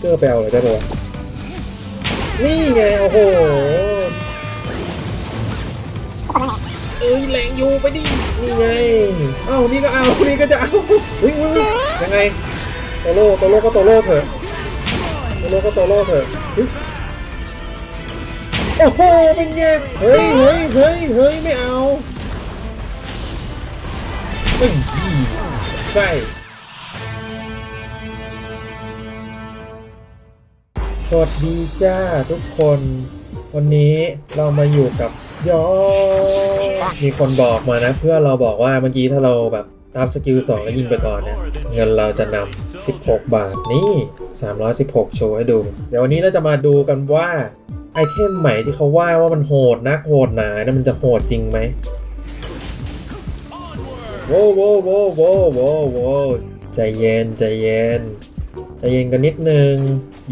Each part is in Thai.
เกอร์ไปเอาเลยได้ปะวะนี่ไง โอ้โหเอ้ยแรงอยู่ไปดิ นี่ไง เอ้านี่ก็เอานี่ก็จะเอาเฮ้ยเฮ้ยเฮ้ยยังไงโตโร่โตโร่ก็โตโร่เถอะโตโร่ก็โตโร่เถอะโอ้โห เป็นไง เฮ้ยเฮ้ยเฮ้ยเฮ้ยไม่เอาเฮ้ยใช่ สวัสดีจ้าทุกคน วันนี้เรามาอยู่กับยอมีคนบอกมานะ เพื่อเราบอกว่าเมื่อกี้ถ้าเราแบบตามสกิล2แล้วยิงไปก่อนเนี่ยเงินเราจะนำ16 บาทนี่ 316 โชว์ให้ดู เดี๋ยววันนี้เราจะมาดูกันว่า ไอเทมใหม่ที่เขาว่าว่ามันโหดนักโหดหนาเนี่ยมันจะโหดจริงไหมโว้โว้วโว้วโว้วโว้วโว้วใจเย็นใจเย็นใจเย็นกันนิดนึง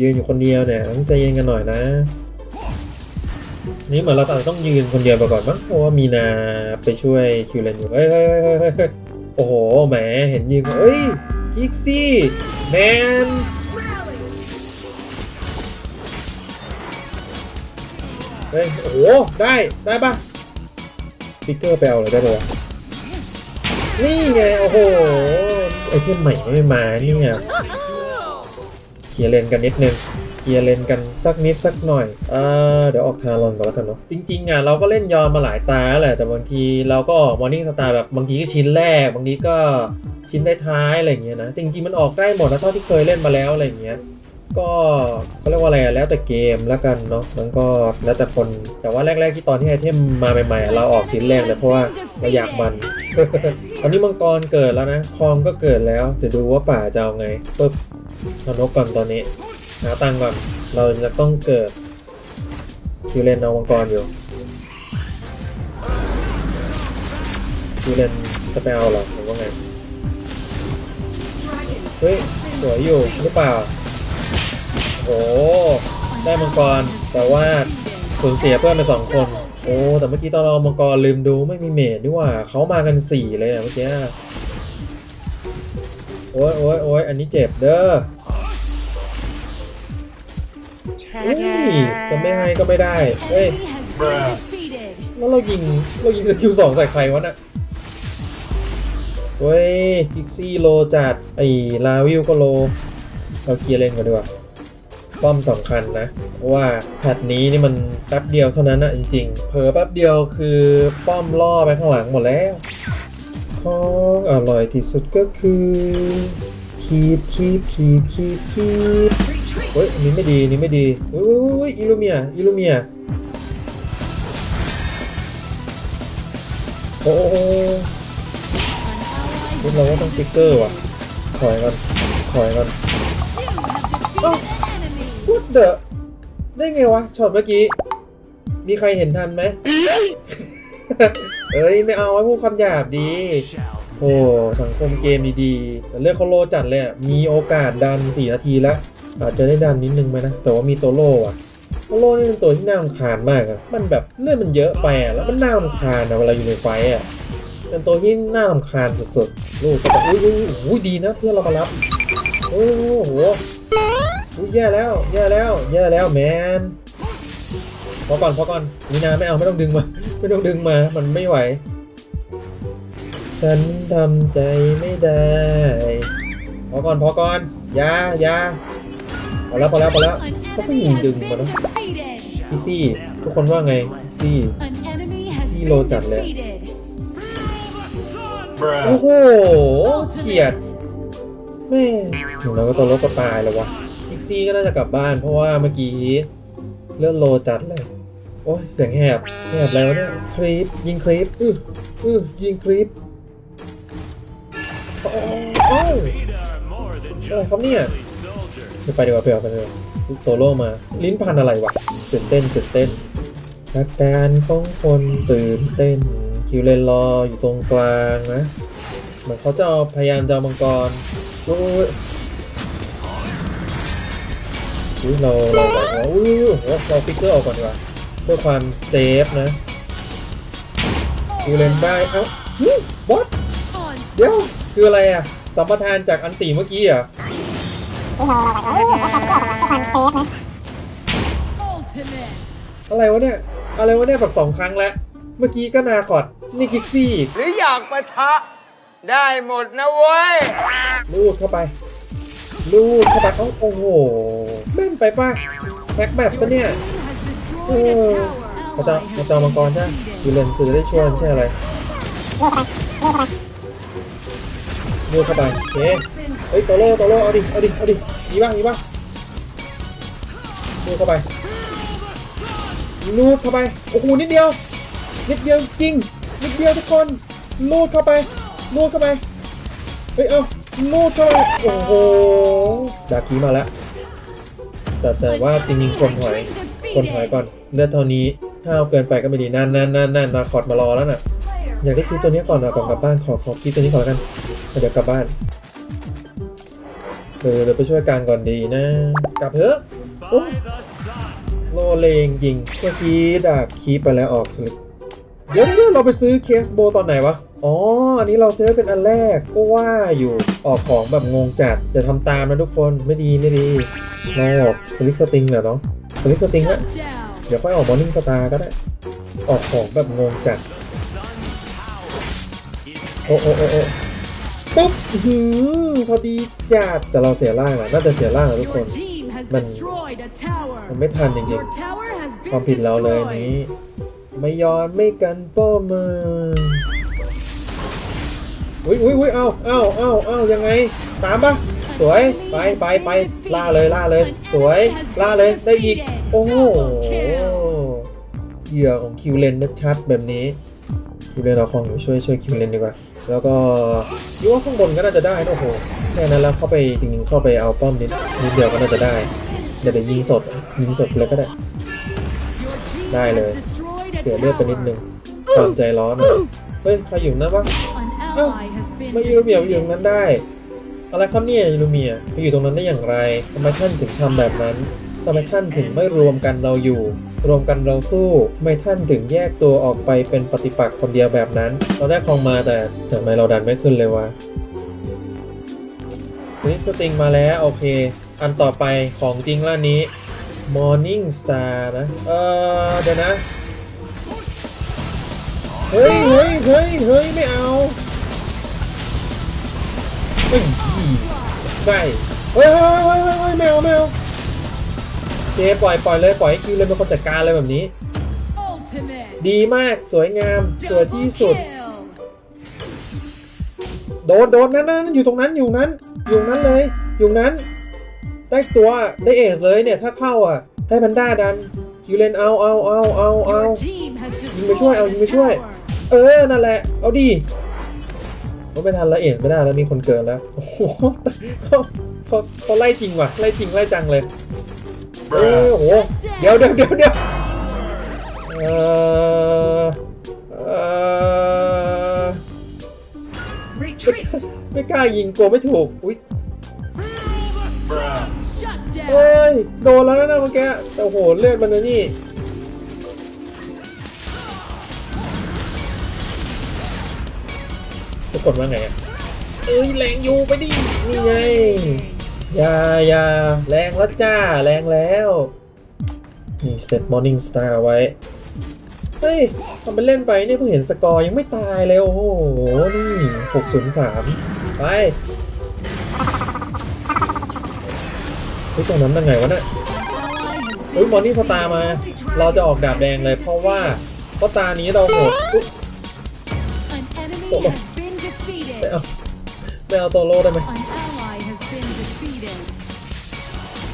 ยืนอยู่คนเดียวเนี่ยต้องใจเย็นกันหน่อยนะ นี่เหมือนเราอาจจะต้องยืนคนเดียวไปก่อนมั้งเพราะว่ามีนาไปช่วยคิวเลนอยู่เฮ้ยเฮ้ยเฮ้ยเฮ้ยโอ้โหแหมเห็นยืนเอ้ยคิกซี่แมนเฮ้ยโอ้โหได้ได้ปะสติ๊กเกอร์ไปเอาเลยได้ปะวะนี่ไงโอ้โหไอเทมใหม่ไม่มานี่ไง ลียร์เลนกันนิดนึงเคลียร์เลนกันสักนิดสักหน่อยเออเดี๋ยวออกทารอนก่อนแล้วกันเนาะจริงๆอะเราก็เล่นยอมมาหลายตาแหละแต่บางทีเราก็ออกมอร์นิ่งสตาร์แบบบางทีก็ชิ้นแรก บางทีก็ชิ้นท้ายๆอะไรอย่างเงี้ยนะจริงๆมันออกได้หมดนะเท่าที่เคยเล่นมาแล้วอะไรอย่างเงี้ยก็เขาเรียกว่าอะไรอะแล้วแต่เกมแล้วกันเนาะมันก็แล้วแต่คนแต่ว่าแรก ๆ ที่ตอนที่ไอเทมมาใหม่ๆ เราออกชิ้นแรกเลยเพราะว่าเราอยากมัน ตอนนี้มังกรเกิดแล้วนะคองก็เกิดแล้วเดี๋ยวดูว่าป่าจะเอาไงปึ๊บ เอานกก่อนตอนนี้หาตังก่อน เราจะต้องเกิดคิวเลนเอามังกรอยู่คิวเลนจะไปเอาหรอหรือว่าไงเฮ้ยสวยอยู่หรือเปล่าโอ้ได้มังกรแต่ว่าสูญเสียเพื่อนไปสองคน โอ้แต่เมื่อกี้ตอนเราเอามังกรลืมดูไม่มีเมดนี่หว่าเขามากันสี่เลยเมื่อกี้ โอ้ยโอ้ยโอ้ยอันนี้เจ็บเด้ออุ้ยจะไม่ให้ก็ไม่ได้เฮ้ยแล้วเรายิงเรายิงสกิลสองใส่ใครวะน่ะเฮ้ยกิกซี่โลจัดไอ้ลาวิวก็โล เราเคลียร์เลนกันดีกว่าป้อมสำคัญนะเพราะว่าแพทนี้นี่มันแป๊บเดียวเท่านั้นนะจริงๆเผลอแป๊บเดียวคือป้อมล่อไปข้างหลังหมดแล้ว ของอร่อยที่สุดก็คือคีบคีบคีบคีบคีบเฮ้ยอันนี้ไม่ดีนนี้ไม่ดีเฮ้ยอิลูเมียอิลูเมียโอ้โหเราก็ต้องสติ๊กเกอร์ว่ะถอยกันถอยกันพูดเดอะได้ไงวะช็อตเมื่อกี้ มีใครเห็นทันไหม เอ้ยไม่เอาไว้พูดคำหยาบดี โอ้สังคมเกมดีๆ แต่เลือกเขาโลจัดเลยมีโอกาสดัน 4 นาทีแล้วอาจจะได้ดันนิดนึงไหมนะ แต่ว่ามีโตโร่อะโตโร่นี่เป็นตัวที่น่ารำคาญมากอะมันแบบเลือดมันเยอะไปอะแล้วมันน่ารำคาญอะเวลาอยู่ในไฟอะเป็นตัวที่น่ารำคาญสุดๆลูกแบบอุ้ยอุ้ยอุ้ยดีนะเพื่อนเรามารับโอ้โหอุ้ยแย่แล้วแย่แล้วแย่แล้วแมน พอก่อนพอก่อนมีนาไม่เอาไม่ต้องดึงมา ไม่ต้องดึงมา มันไม่ไหว ฉันทำใจไม่ได้ พอก่อนพอก่อนอยาอยาพอแล้วพอแล้วพอแล้วก็ไม่ยิงดึงมาเนอะพี่ซี่ ทุกคนว่าไงพี่ซี่ซี่โลจัดเลยโอ้โหเฉียดแม่ถึงแล้วก็ตัวรถก็ตายแล้ววะพิกซี่ก็น่าจะกลับบ้านเพราะว่าเมื่อกี้เลื่อนโลจัดเลย โอ้ยเสียงแหบแหบแล้วะเนี่ยคลิปยิงคลิปอื้ออื้อยิงคลิปโอ้โอ้อะไรครับเนี่ยไปดีกว่าไปเอาไปเลยโตโร่มา ลิ้นพันอะไรวะตื่นเต้นตื่นเต้นอาการของคนตื่นเต้นคิวเลนรออยู่ตรงกลางนะเหมือนเขาจะาพยายามจะมังกรโอ้ยเราเราแบบว่าอุ้ยเราฟิกเกอร์ออกก่อนดีกว่า พื่อความเซฟนะคิวเลนได้เอ้าบอสเดี๋ยว คืออะไรอะ สัมปทานจากอันตีเมื่อกี้เหรอะโอ้โหเราแบบโอ้โหเขาทำก็ออกมา Ultimate. อะไรวะเนี่ย อะไรวะเนี่ยแบบสองครั้งแล้ว เมื่อกี้ก็นาคอดนี่กิกซี่อีกหรืออยากปะทะ ได้หมดนะเว้ย ลูดเข้าไป ลูดเข้าไปเอ้าโอ้โหแม่นไปป่ะแม็กแมปปะเนี่ย Team has เอ destroyed a อ tower. เขาจะ Ally เขา has จะเอามังกรใช่ defeated. ยูเลนคือจะได้ช่วยไม่ใช่อะไรลูดเข้าไปเคเฮ้ยโตโร่โตโร่เอาดิเอาดิเอาดิมีบ้างมีบ้างลูดเข้าไปลูดเข้าไปโอ้โหนิดเดียวนิดเดียวจริงนิดเดียวทุกคนลูดเข้าไปลูดเข้าไปเฮ้ยเอาลูดเข้าไปโอ้โหดากีมาแล้วแต่แต่ว่าจริงๆคนถอย คนถอยก่อน เลือดเท่านี้ถ้าเอาเกินไปก็ไม่ดีนั่นนั่นนั่นนั่นนาคอดมารอแล้วน่ะ อยากได้คลิปตัวนี้ก่อนนะก่อนกลับบ้านขอขอคลิปตัวนี้ก่อนแล้วกัน เดี๋ยวกลับบ้านเออเดี๋ยวไปช่วยกลางก่อนดีนะ กลับเถอะโอ้โลเลงยิงเมื่อกี้ดาบคีไปแล้วออกสลิปเดี๋ยวเดี๋ยวเราไปซื้อเคสโบตอนไหนวะอ๋อ อันนี้เราซื้อเป็นอันแรกก็ว่าอยู่ออกของแบบงงจัดจะทำตามนะทุกคนไม่ดีไม่ดีเราออกสลิปสติงเหรอเนาะ สลิปสติงฮะ Shut down. เดี๋ยวค่อยออกมอร์นิ่งสตาร์ก็ได้ ออกของแบบงงจัด โอ้โอ้โอ้โอ้ปุ๊บอื้อหือพอดีจัดแต่เราเสียร่างอะน่าจะเสียร่างอะทุกคน Your team has Man. destroyed a tower. มันไม่ทันจริง Your tower has ๆ been ความผิดเราเลยนี้ destroyed. ไม่ยอมไม่กันป้อมมาอุ้ยอุ้ยอุ้ยเอาเอาเอาเอายังไง ตามปะ สวยไปไปไปล่าเลยล่าเลย สวยล่าเลยได้อีก โอ้โหเหยื่อของคิวเลนนะชัดแบบนี้คิวเลนเอาของอยู่ช่วยช่วยคิวเลนดีกว่า แล้วก็ยูว่าข้างบนก็น่าจะได้นะโอ้โหแค่นั้นแล้วเข้าไปจริงๆเข้าไปเอาป้อมนิดนิดเดียวก็น่าจะได้เดี๋ยวเดี๋ยวยิงสดยิงสดเลยก็ได้ ได้เลยเสียเลือดไปนิดนึงความใจร้อนเฮ้ยใครอยู่นั่นวะไม่ยูรูเมียอยู่ตรงนั้นได้ อะไรครับเนี่ยยูรูเมียไปอยู่ตรงนั้นได้อย่างไรทำไมท่านถึงทำแบบนั้นทำไมท่านถึงไม่รวมกันเราอยู่ รวมกันเราสู้ทำไมท่านถึงแยกตัวออกไปเป็นปฏิปักษ์คนเดียวแบบนั้น เราได้คลองมาแต่ทำไมเราดันไม่ขึ้นเลยวะลิปสติงมาแล้ว โอเค อันต่อไปของจริงล่านนี้ Morning Star นะ เออเดี๋ยวนะ เฮ้ยเฮ้ยเฮ้ยเฮ้ยไม่เอาเฮ้ย ใช่เฮ้ยเฮ้ยเฮ้ยเฮ้ยเฮ้ยไม่เอาไม่เอาเจปล่อยปล่อยเลยปล่อยให้คิวเลยเป็นคนจัดการเลยแบบนี้ Ultimate. ดีมากสวยงามสวย Double ที่สุด kill. โดนโดนนั่นนั่นอยู่ตรงนั้นอยู่นั้น อยู่นั้นเลย อยู่นั้นได้ตัวได้เอสเลยเนี่ย ถ้าเข้าอะให้แพนด้าดันคิวเลนเอาเอาเอาเอาเอา Your team has ยิงไปช่วย destroyed เอา a ยิงไปช่วย tower. เออนั่นแหละเอาดิ เขาไม่ทันละเอ็ดไม่ได้แล้วมีคนเกินแล้ว โอ้โหเขาเขาเขาไล่จริงว่ะ ไล่จริง ไล่จังเลยเออโอ้โห เดี๋ยวเดี๋ยวเดี๋ยวเดี๋ยวเออเออไม่กล้ายิงกลัวไม่ถูก อุ้ยเอ้ย โดนแล้วนะเมื่อกี้แต่โหเลือดมันนี่ ทุกคนว่าไงอะเอ้ยแรงอยู่ไปดินี่ไงอย่าอย่าแรงแล้วจ้าแรงแล้ว นี่เซต Morning Star ไว้ เฮ้ยทำไปเล่นไปเนี่ยเพิ่งเห็นสกอร์ยังไม่ตายเลย โอ้โห นี่603ไปเฮ้ยตรงนั้นยังไงวะเนี่ย Ally has เฮ้ย been มอร์นิ่งสตาร์มา เราจะออกดาบแดงเลยเพราะว่าเพราะตานี้เราโหดอุ๊ ไม่ defeated. เอาไม่เอาตัวโลได้ไหม An ally has been defeated.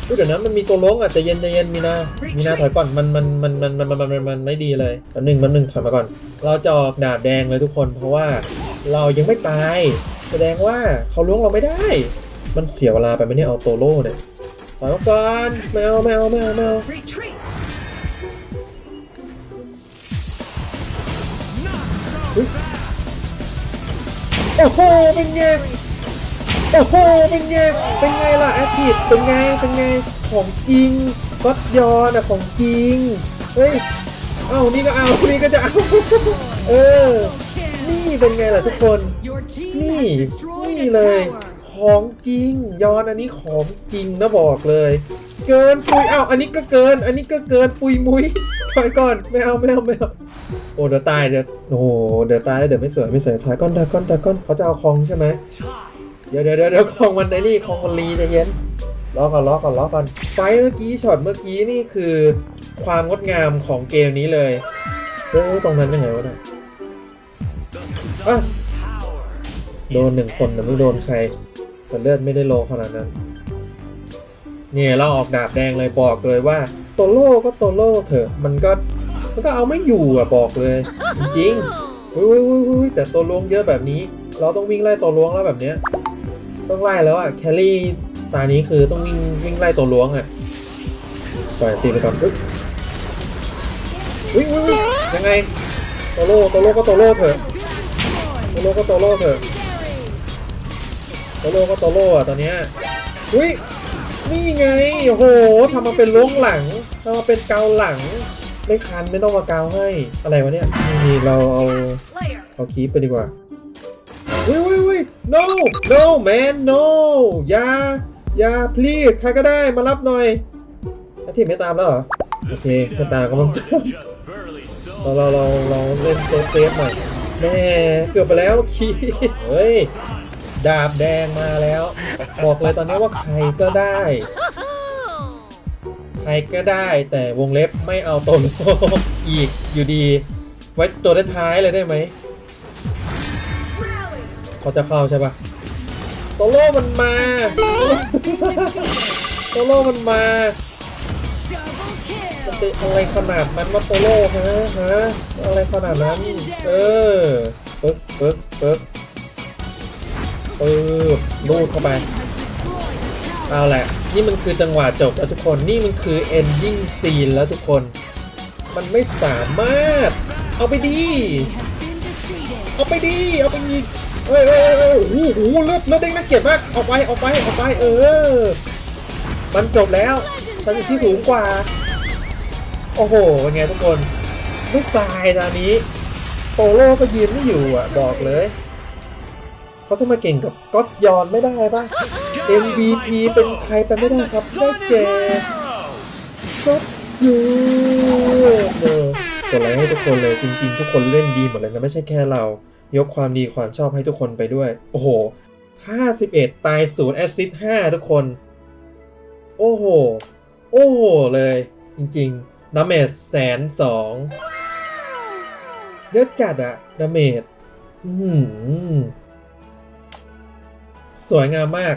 อุ๊ยเดี๋ยวนั้นมันมีตัวล้วงอะใจะเย็นใจะเย็นมีนามีนาถอยก่อนมันมันมันมันมันมันมันมันไม่ดีเลยแป๊บหนึ่งแป๊บหนึ่งถอยมาก่อน เราจะออกดาบแดงเลยทุกคน เพราะว่าเรายังไม่ตายแสดงว่าเขาล้วงเราไม่ได้ มันเสียเวลาไปไหมเนี่ยเอาตัวโล่เนี่ยถอยมาก่อนไม่เอาไม่เอาไม่เอาไม่เอา โอ้โห เป็นไง โอ้โห เป็นไง เป็นไงล่ะแอคทีฟเป็นไง เป็นไง ของจริงก็ยอนอะของจริง เฮ้ย เอ้า นี่ก็เอา นี่ก็จะเอา เออ นี่เป็นไงล่ะทุกคน นี่ นี่เลย ของจริง ยอนอันนี้ของจริงนะบอกเลย เกินปุยเอ้า อันนี้ก็เกิน อันนี้ก็เกินปุยมุยถอยก่อน ไม่เอา ไม่เอา ไม่เอา โอ้เดี๋ยวตายเดี๋ยวโอ้โหเดี๋ยวตายแล้วเดี๋ยวไม่สวยไม่สวยถอยก่อนถอยก่อนถอยก่อนเขาจะเอาคองใช่ไหมเดี๋ยวเดี๋ยวเดี๋ยวคองมันไอ้นี่คองมันรีใจเย็นรอก่อนรอก่อนรอก่อนไฟเมื่อกี้ช็อตเมื่อกี้นี่คือ ความงดงามของเกมนี้เลยเฮ้ยตรงนั้นยังไงวะเนี่ยอะโดนหนึ่งคนแต่ไม่โดนใครแต่เลือดไม่ได้โลขนาดนั้นเนี่ยเราออกดาบแดงเลยบอกเลยว่าโตโล่ก็โตโล่เถอะมันก็ มันก็เอาไม่อยู่อะบอกเลย จริงๆอุ้ยอุ้ยอุ้ยอุ้ยแต่ตัวล้วงเยอะแบบนี้ เราต้องวิ่งไล่ตัวล้วงแล้วแบบเนี้ยต้องไล่แล้วอะแคลรี่ตานี้คือต้องวิ่งวิ่งไล่ตัวล้วงอะปล่อยตีไปก่อนปึ๊บอุ้ยอุ้ยอุ้ยยังไงโตโล่โตโล่ก็โตโล่เถอะโตโล่ก็โตโล่เถอะโตโล่ก็โตโล่อะตอนเนี้ยอุ้ยนี่ไงโอ้โหทำมาเป็นล้วงหลังทำมาเป็นเกาหลัง ไม่คันไม่ต้องมากาวให้อะไรวะเนี่ยนี่เราเอาเอาคีปไปดีกว่าวิววิววิ no no man no อย่าอย่า please ใครก็ได้มารับหน่อยอาทิตย์ไม่ตามแล้วเหรอ โอเคไม่ตามก็ต้องเราเราเราเราเล่นเซฟเซฟหน่อยแม่เกือบไปแล้วคีเฮ้ยดาบแดงมาแล้ว บอกเลยตอนนี้ว่าใครก็ได้ ใครก็ได้แต่วงเล็บไม่เอาตัวโลกอีกอยู่ดี ไว้ตัวท้ายๆเลยได้ไหมเขาจะเข้าใช่ปะโตโล่มันมา โตโล่มันมา Double มัน kill. จะอะไรขนาดนั้นว่าโตโล่ฮะฮะอะไรขนาดนั้น เออปึ๊บปึ๊บปึ๊บปึ๊บลูดเข้าไปเอาแหละ นี่มันคือจังหวะจบแล้วทุกคน นี่มันคือ ending scene แล้วทุกคน มันไม่สามารถ เอาไปดี เอาไปดี เอาไปอีกเอ้ยเอ้ยเอ้ยโอ้โหเลือดเลือดเด้งน่าเกลียดมากเอาไปเอาไปเอาไป เออ มันจบแล้วฉันที่สูงกว่า โอ้โห เป็นไงทุกคน ไม่ตายตอนนี้ โปโลก็ยืนไม่อยู่อะ บอกเลย เขาต้องมาเก่งกับก๊อตยอนไม่ได้ปะ MVP เป็นใครไปไม่ได้ครับได้แก่ก็ยูเออกดไลค์ให้ทุกคนเลยจริงๆ ทุกคนเล่นดีหมดเลยนะไม่ใช่แค่เรา ยกความดีความชอบให้ทุกคนไปด้วย โอ้โห 51 ตายศูนย์แอสซิสต์5ทุกคน โอ้โห โอ้โห เลย จริงๆดาเมจแสนสองเยอะจัดอะดาเมจอือหือ สวยงามมาก